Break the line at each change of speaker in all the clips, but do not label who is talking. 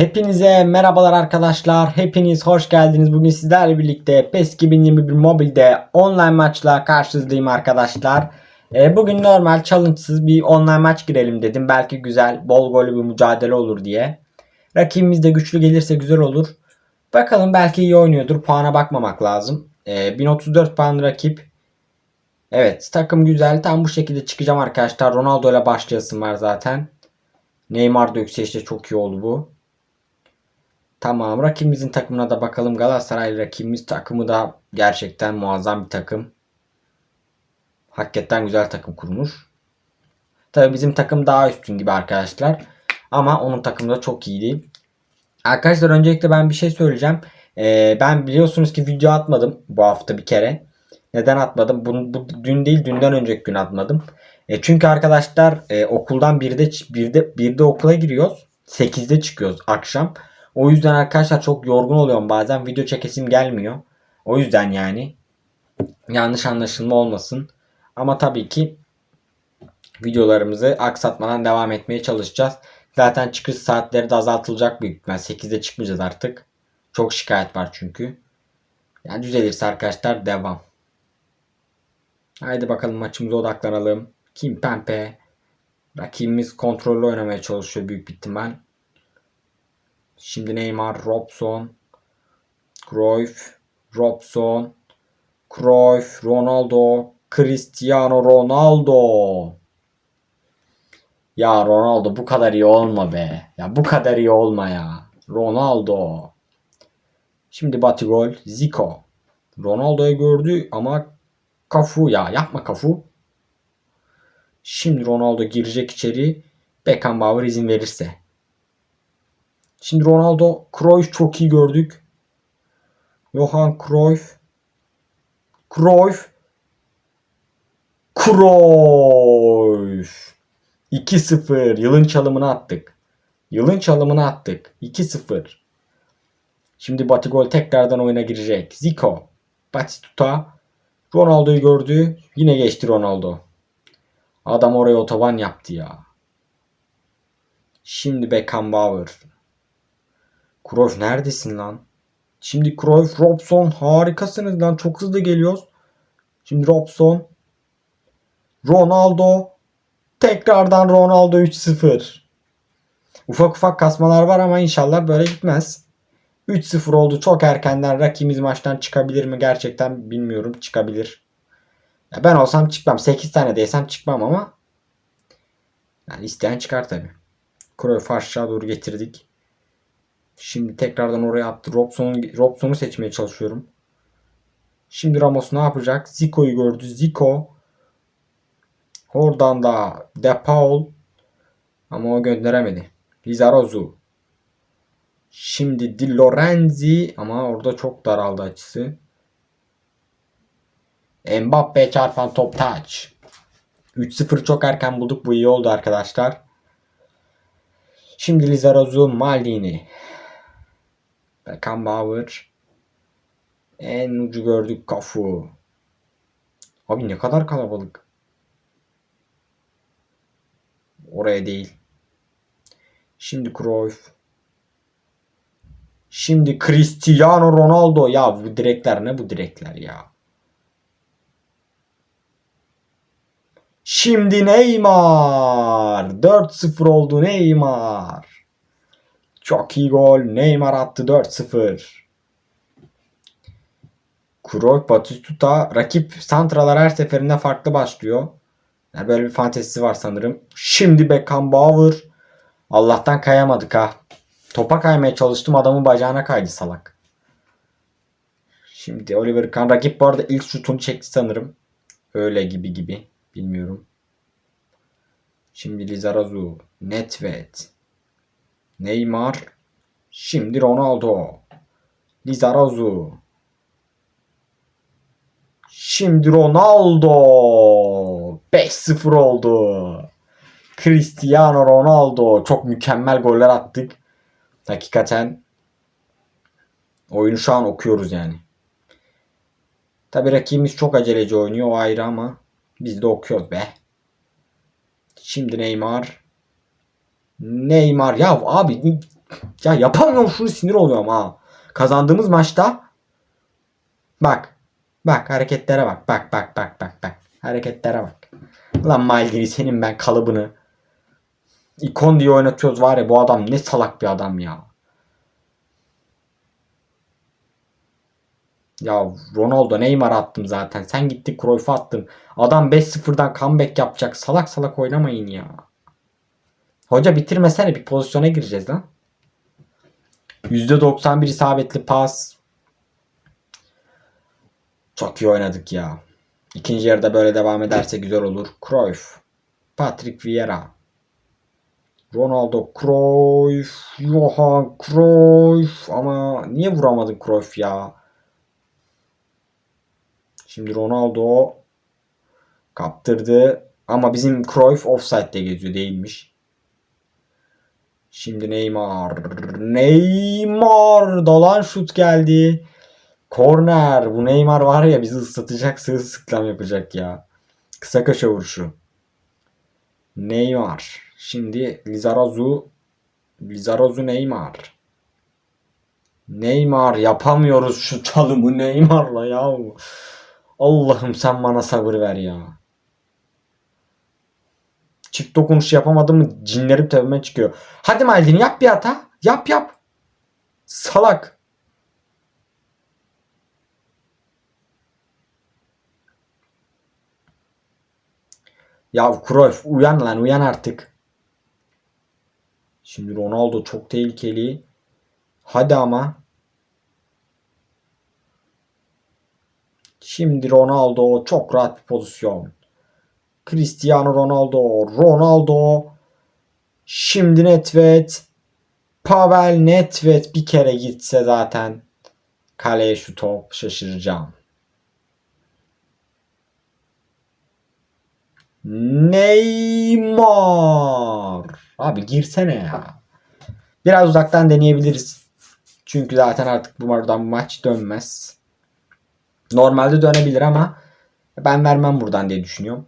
Hepinize merhabalar arkadaşlar. Hepiniz hoş geldiniz. Bugün sizlerle birlikte PES 2021 mobilde online maçla karşınızdayım arkadaşlar. Ee, bugün normal challenge'sız bir online maç girelim dedim. Belki güzel, bol gollü bir mücadele olur diye. Rakibimiz de güçlü gelirse güzel olur. Bakalım belki iyi oynuyordur. Puana bakmamak lazım. Ee, 1034 puan rakip. Evet takım güzel. Tam bu şekilde çıkacağım arkadaşlar. Ronaldo ile başlayasım var zaten. Neymar da yükselişte çok iyi oldu bu. Tamam rakibimizin takımına da bakalım. Galatasaray rakibimiz takımı da gerçekten muazzam bir takım. Hakikaten güzel takım kurmuş. Tabi bizim takım daha üstün gibi arkadaşlar. Ama onun takımı da çok iyiydi. Arkadaşlar öncelikle ben bir şey söyleyeceğim. Ee, ben biliyorsunuz ki video atmadım bu hafta bir kere. Neden atmadım? Bunu, bu dün değil dünden önceki gün atmadım. E, çünkü arkadaşlar e, okuldan 1'de, 1'de, 1'de okula giriyoruz. 8'de çıkıyoruz akşam. O yüzden arkadaşlar çok yorgun oluyorum bazen. Video çekesim gelmiyor. O yüzden yani. Yanlış anlaşılma olmasın. Ama tabii ki videolarımızı aksatmadan devam etmeye çalışacağız. Zaten çıkış saatleri de azaltılacak büyük ihtimal. 8'de çıkmayacağız artık. Çok şikayet var çünkü. Yani düzelirse arkadaşlar devam. Haydi bakalım maçımıza odaklanalım. Kim Pempe. Rakibimiz kontrollü oynamaya çalışıyor büyük ihtimal. Şimdi Neymar, Robson, Cruyff, Robson, Cruyff, Ronaldo, Cristiano Ronaldo. Ya Ronaldo bu kadar iyi olma be. Ya bu kadar iyi olma ya. Ronaldo. Şimdi Batigol, Zico. Ronaldo'yu gördü ama Kafu ya yapma Kafu. Şimdi Ronaldo girecek içeri. Beckenbauer izin verirse. Şimdi Ronaldo, Cruyff çok iyi gördük. Johan Cruyff. Cruyff. Cruyff. 2-0. Yılın çalımını attık. Yılın çalımını attık. 2-0. Şimdi Batigol tekrardan oyuna girecek. Zico. Batistuta. Ronaldo'yu gördü. Yine geçti Ronaldo. Adam oraya otoban yaptı ya. Şimdi Beckenbauer. Cruyff neredesin lan? Şimdi Cruyff, Robson harikasınız lan. Çok hızlı geliyoruz. Şimdi Robson. Ronaldo. Tekrardan Ronaldo 3-0. Ufak ufak kasmalar var ama inşallah böyle gitmez. 3-0 oldu çok erkenden. Rakibimiz maçtan çıkabilir mi gerçekten bilmiyorum. Çıkabilir. Ya ben olsam çıkmam. 8 tane değsem çıkmam ama yani isteyen çıkar tabi. Cruyff'u aşağı doğru getirdik. Şimdi tekrardan oraya attı. Robson'u Robson'u seçmeye çalışıyorum. Şimdi Ramos ne yapacak? Zico'yu gördü. Zico. Oradan da De Paul. Ama o gönderemedi. Lizarazu. Şimdi Di Lorenzi ama orada çok daraldı açısı. Mbappe çarpan top touch. 3-0 çok erken bulduk. Bu iyi oldu arkadaşlar. Şimdi Lizarazu Maldini. Beckenbauer. En ucu gördük Kafu. Abi ne kadar kalabalık. Oraya değil. Şimdi Cruyff. Şimdi Cristiano Ronaldo. Ya bu direkler ne bu direkler ya. Şimdi Neymar. 4-0 oldu Neymar. Çok iyi gol. Neymar attı 4-0. Cruyff, Batistuta. Rakip santralar her seferinde farklı başlıyor. Yani böyle bir fantezisi var sanırım. Şimdi Beckenbauer. Allah'tan kayamadık ha. Topa kaymaya çalıştım adamın bacağına kaydı salak. Şimdi Oliver Kahn rakip bu arada ilk şutunu çekti sanırım. Öyle gibi gibi. Bilmiyorum. Şimdi Lizarazu. Netvet. Neymar. Şimdi Ronaldo. Lizarazu. Şimdi Ronaldo. 5-0 oldu. Cristiano Ronaldo. Çok mükemmel goller attık. Hakikaten oyunu şu an okuyoruz yani. Tabi rakibimiz çok aceleci oynuyor o ayrı ama biz de okuyoruz be. Şimdi Neymar. Neymar ya abi Ya yapamıyorum şunu sinir oluyorum ha. Kazandığımız maçta bak. Bak hareketlere bak. Bak bak bak bak bak. Hareketlere bak. Lan Maldini senin ben kalıbını. İkon diye oynatıyoruz var ya bu adam ne salak bir adam ya. Ya Ronaldo Neymar attım zaten. Sen gittin Cruyff'a attın. Adam 5-0'dan comeback yapacak. Salak salak oynamayın ya. Hoca bitirmesene bir pozisyona gireceğiz lan. %91 isabetli pas. Çok iyi oynadık ya. İkinci yarıda böyle devam ederse güzel olur. Cruyff. Patrick Vieira. Ronaldo Cruyff. Johan Cruyff. Ama niye vuramadın Cruyff ya? Şimdi Ronaldo kaptırdı. Ama bizim Cruyff offside'de geziyor değilmiş. Şimdi Neymar. Neymar. Dolan şut geldi. Korner. Bu Neymar var ya bizi ıslatacak sıklam yapacak ya. Kısa köşe vuruşu. Neymar. Şimdi Lizarazu. Lizarazu Neymar. Neymar yapamıyoruz şu çalımı Neymar'la ya. Allah'ım sen bana sabır ver ya. Çift dokunuş yapamadım mı cinlerim tepeme çıkıyor. Hadi Maldini yap bir hata. Yap yap. Salak. Ya Cruyff uyan lan uyan artık. Şimdi Ronaldo çok tehlikeli. Hadi ama. Şimdi Ronaldo çok rahat bir pozisyon. Cristiano Ronaldo. Ronaldo. Şimdi Netvet. Pavel Netvet bir kere gitse zaten kaleye şu top şaşıracağım. Neymar. Abi girsene ya. Biraz uzaktan deneyebiliriz. Çünkü zaten artık bu buradan maç dönmez. Normalde dönebilir ama ben vermem buradan diye düşünüyorum.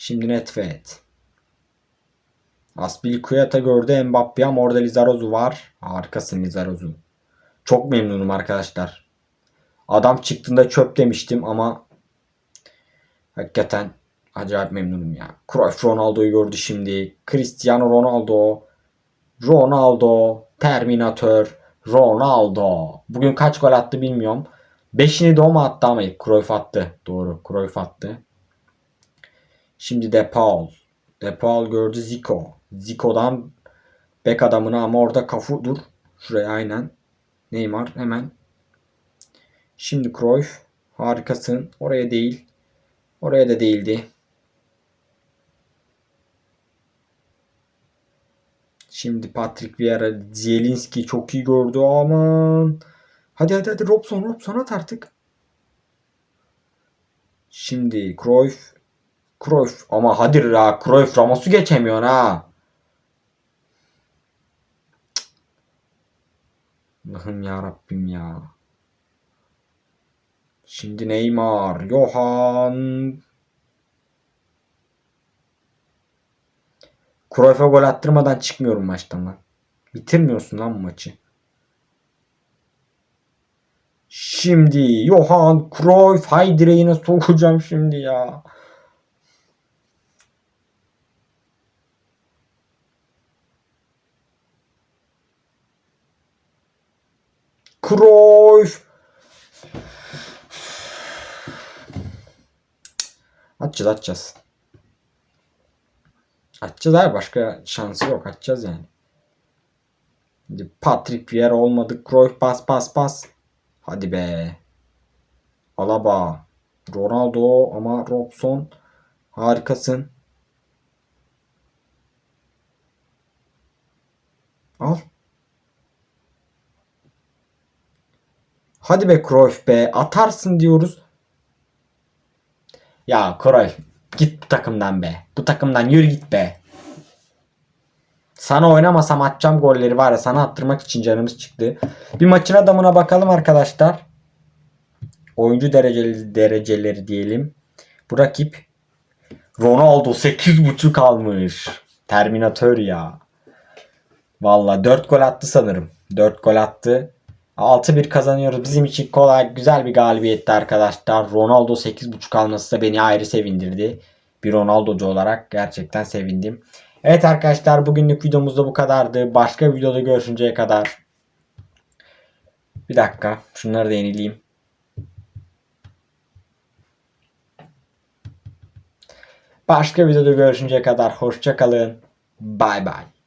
Şimdi Netvet. Aspilicueta gördü Mbappe ama orada Lizarozu var. Harikasın Lizarozu. Çok memnunum arkadaşlar. Adam çıktığında çöp demiştim ama hakikaten acayip memnunum ya. Cruyff Ronaldo'yu gördü şimdi. Cristiano Ronaldo. Ronaldo. Terminator. Ronaldo. Bugün kaç gol attı bilmiyorum. Beşini de o mu attı ama Cruyff attı. Doğru. Cruyff attı. Şimdi De Paul. Paul gördü Zico. Zico'dan bek adamına ama orada kafu dur. Şuraya aynen. Neymar hemen. Şimdi Cruyff. Harikasın. Oraya değil. Oraya da değildi. Şimdi Patrick Vieira Zielinski çok iyi gördü aman. Hadi hadi hadi Robson Robson at artık. Şimdi Cruyff Cruyff ama hadi ya Cruyff Ramos'u geçemiyor ha. Allah'ım ya Rabbim ya. Şimdi Neymar, Johan. Cruyff'a gol attırmadan çıkmıyorum maçtan lan. Bitirmiyorsun lan bu maçı. Şimdi Johan Cruyff hay direğine sokacağım şimdi ya. Cruyff. Atacağız atacağız. Atacağız abi başka şansı yok atacağız yani. Patrick Vieira olmadı. Cruyff pas pas pas. Hadi be. Alaba. Ronaldo ama Robson. Harikasın. Al. Hadi be Cruyff be. Atarsın diyoruz. Ya Cruyff git bu takımdan be. Bu takımdan yürü git be. Sana oynamasam atacağım golleri var ya sana attırmak için canımız çıktı. Bir maçın adamına bakalım arkadaşlar. Oyuncu dereceli dereceleri diyelim. Bu rakip Ronaldo 8.5 almış. Terminator ya. Valla 4 gol attı sanırım. 4 gol attı. 6-1 kazanıyoruz. Bizim için kolay güzel bir galibiyetti arkadaşlar. Ronaldo 8.5 alması da beni ayrı sevindirdi. Bir Ronaldo'cu olarak gerçekten sevindim. Evet arkadaşlar bugünlük videomuz da bu kadardı. Başka videoda görüşünceye kadar. Bir dakika şunları da yenileyim. Başka videoda görüşünceye kadar hoşça kalın. Bay bay.